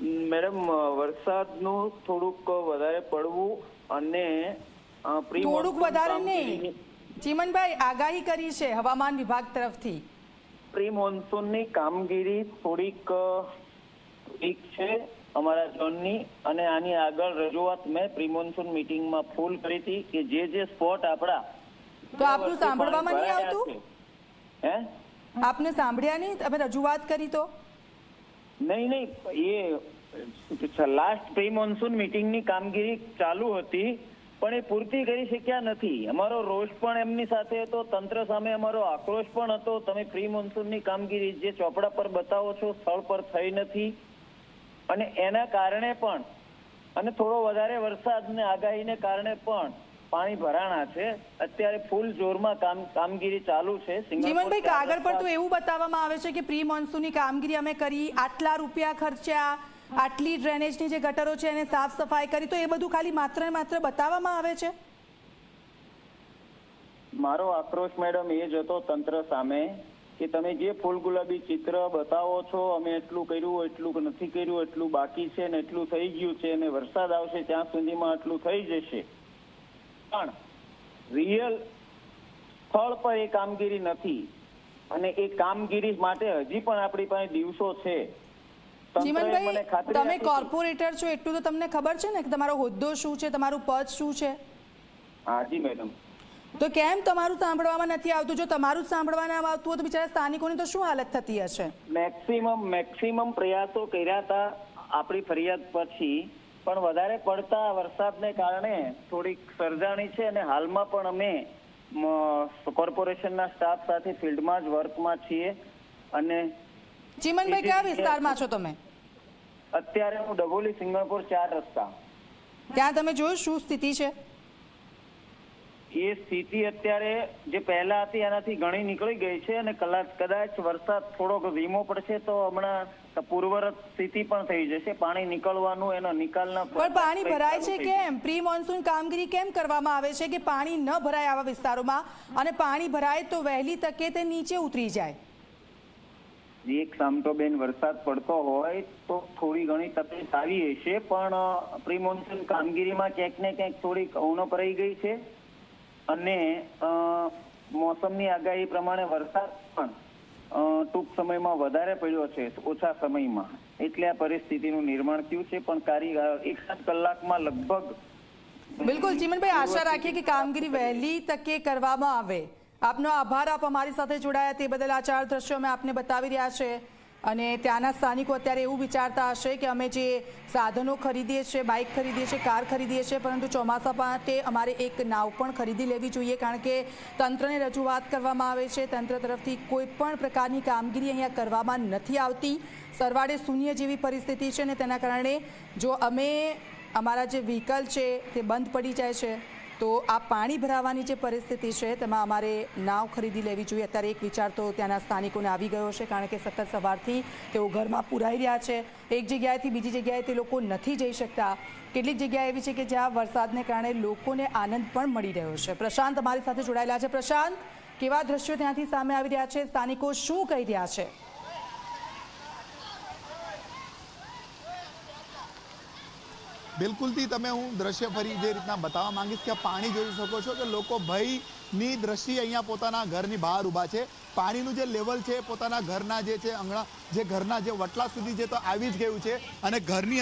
Madam વરસાદનું થોડુંક વધારે પડવું અને થોડુંક વધારે નહીં. ચીમનભાઈ આગાહી કરી છે હવામાન વિભાગ તરફથી. પ્રી મોન્સૂનની કામગીરી થોડીક વીક છે અમારા ઝોનની અને આની આગળ રજૂઆત મેં પ્રી મોન્સૂન મીટિંગમાં ફૂલ કરી હતી કે જે જે સ્પોટ આપણા તો આપનું સાંભળવામાં નહીં આવતું? હે? આપને સાંભળ્યા નહીં? તમે રજૂઆત કરી તો? નહીં નહીં, એ લાસ્ટ પ્રી મોન્સૂન મીટિંગની કામગીરી ચાલુ હતી, પણ એ પૂર્તિ કરી શક્યા નથી. અમારો રોષ પણ એમની સાથે હતો, તંત્ર સામે અમારો આક્રોશ પણ હતો. તમે પ્રી મોન્સૂનની કામગીરી જે ચોપડા પર બતાવો છો, સ્થળ પર થઈ નથી. અને એના કારણે પણ, અને થોડો વધારે વરસાદને આગાહીને કારણે પણ પાણી ભરાણા છે. અત્યારે ફૂલ જોરમાં કામ કામગીરી ચાલુ છે. જીવનભાઈ કાગળ પર તો એવું બતાવવામાં આવે છે કે પ્રી મોન્સૂનની કામગીરી અમે કરી આટલા રૂપિયા ખર્ચ્યા આટલી ડ્રેનેજની જે ગટરો છે એને સાફ સફાઈ કરી તો એ બધું ખાલી માત્ર ને માત્ર બતાવવામાં આવે છે? મારો આક્રોશ મેડમ એ જ હતો તંત્ર સામે કે તમે જે ફૂલ ગુલાબી ચિત્ર બતાવો છો અમે એટલું કર્યું એટલું નથી કર્યું એટલું બાકી છે ને એટલું થઈ ગયું છે અને વરસાદ આવશે ત્યાં સુધીમાં આટલું થઈ જશે. પણ રિયલ સ્થળ પર એ કામગીરી નથી. અને એ કામગીરી માટે હજી પણ આપણી પાસે દિવસો છે. ખાતરી તમે કોર્પોરેટર છો એટલું તો તમને ખબર છે ને કે તમારો હોદ્દો શું છે તમારું પદ શું છે? હા જી મેડમ. તો કેમ તમારું સાંભળવામાં નથી આવતું? જો તમારું ના આવતું હોય તો બિચારા સ્થાનિકોની તો શું હાલત થતી હશે? મેક્સિમમ મેક્સિમમ પ્રયાસો કર્યા હતા આપણી ફરિયાદ પછી. પણ વધારે પડતા વરસાદને કારણે થોડીક સર્જાણી છે અને હાલમાં પણ અમે કોર્પોરેશનના સ્ટાફ સાથે ફિલ્ડમાં જ વર્કમાં છીએ અને ચીમનભાઈ કયા વિસ્તારમાં છો તમે? અત્યારે હું ડભોલી સિંગાપુર ચાર રસ્તા. ત્યાં તમે જોયું શું સ્થિતિ છે? એ સ્થિતિ અત્યારે જે પહેલા હતી એનાથી ઘણી નીકળી ગઈ છે અને કદાચ કદાચ વરસાદ થોડોક ધીમો પડશે તો હમણાં પૂર્વરત સ્થિતિ પણ થઈ જશે. પાણી નીકળવાનું એનો નિકાલના પણ પાણી ભરાય છે. કેમ? પ્રી મોન્સૂન કામગીરી કેમ કરવામાં આવે છે કે પાણી ન ભરાય આવા વિસ્તારોમાં? અને પાણી ભરાય તો વહેલી તકે તે નીચે ઉતરી જાય. એક સામટોબેન વરસાદ પડતો હોય તો થોડી ઘણી તકલીફ આવી હશે પણ પ્રી મોન્સૂન કામગીરીમાં ક્યાંક ને ક્યાંક થોડીક અવનપ રહી ગઈ છે. અને મોસમની આગાહી પ્રમાણે વરસાદ પણ ટૂંક સમયમાં વધારે પડ્યો છે ઓછા સમયમાં. એટલે આ પરિસ્થિતિનું નિર્માણ થયું છે પણ કારી એક સાત કલાકમાં લગભગ બિલકુલ ચીમનભાઈ આશા રાખીએ કે કામગીરી વહેલી તકે કરવામાં આવે. આપનો આભાર આપ અમારી સાથે જોડાયા તે બદલ આ ચાર દ્રશ્યો અમે આપને બતાવી રહ્યા છે. અને ત્યાંના સ્થાનિકો અત્યારે એવું વિચારતા હશે કે અમે જે સાધનો ખરીદીએ છીએ, બાઇક ખરીદીએ છીએ, કાર ખરીદીએ છીએ, પરંતુ ચોમાસા માટે અમારે એક નાવ પણ ખરીદી લેવી જોઈએ, કારણ કે તંત્રને રજૂઆત કરવામાં આવે છે. તંત્ર તરફથી કોઈ પણ પ્રકારની કામગીરી અહીંયા કરવામાં નથી આવતી. સરવાળે શૂન્ય જેવી પરિસ્થિતિ છે ને તેના કારણે જો અમે અમારા જે વ્હીકલ છે તે બંધ પડી જાય છે તો આ પાણી ભરાવાની જે પરિસ્થિતિ છે, તેમાં અમારે નાવ ખરીદી લેવી જોઈએ. અત્યારે એક વિચાર તો ત્યાંના સ્થાનિકોને આવી ગયો છે, કારણ કે સતત સવારથી તેઓ ઘરમાં પુરાઈ રહ્યા છે. એક જગ્યાએથી બીજી જગ્યાએ તે લોકો નથી જઈ શકતા. કેટલીક જગ્યા એવી છે કે જ્યાં વરસાદને કારણે લોકોને આનંદ પણ મળી રહ્યો છે. પ્રશાંત અમારી સાથે જોડાયેલા છે. પ્રશાંત, કેવા દ્રશ્યો ત્યાંથી સામે આવી રહ્યા છે? સ્થાનિકો શું કહી રહ્યા છે? બિલકુલથી તમે હું દ્રશ્ય ફરી જે રીતના બતાવવા માંગીશ કે પાણી જોઈ શકો છો કે લોકો ભયની દ્રષ્ટિએ અહીંયા પોતાના ઘરની બહાર ઊભા છે. પાણીનું જે લેવલ છે પોતાના ઘરના જે છે, આંગણા, જે ઘરના જે વટલા સુધી જે તો આવી જ ગયું છે અને ઘરની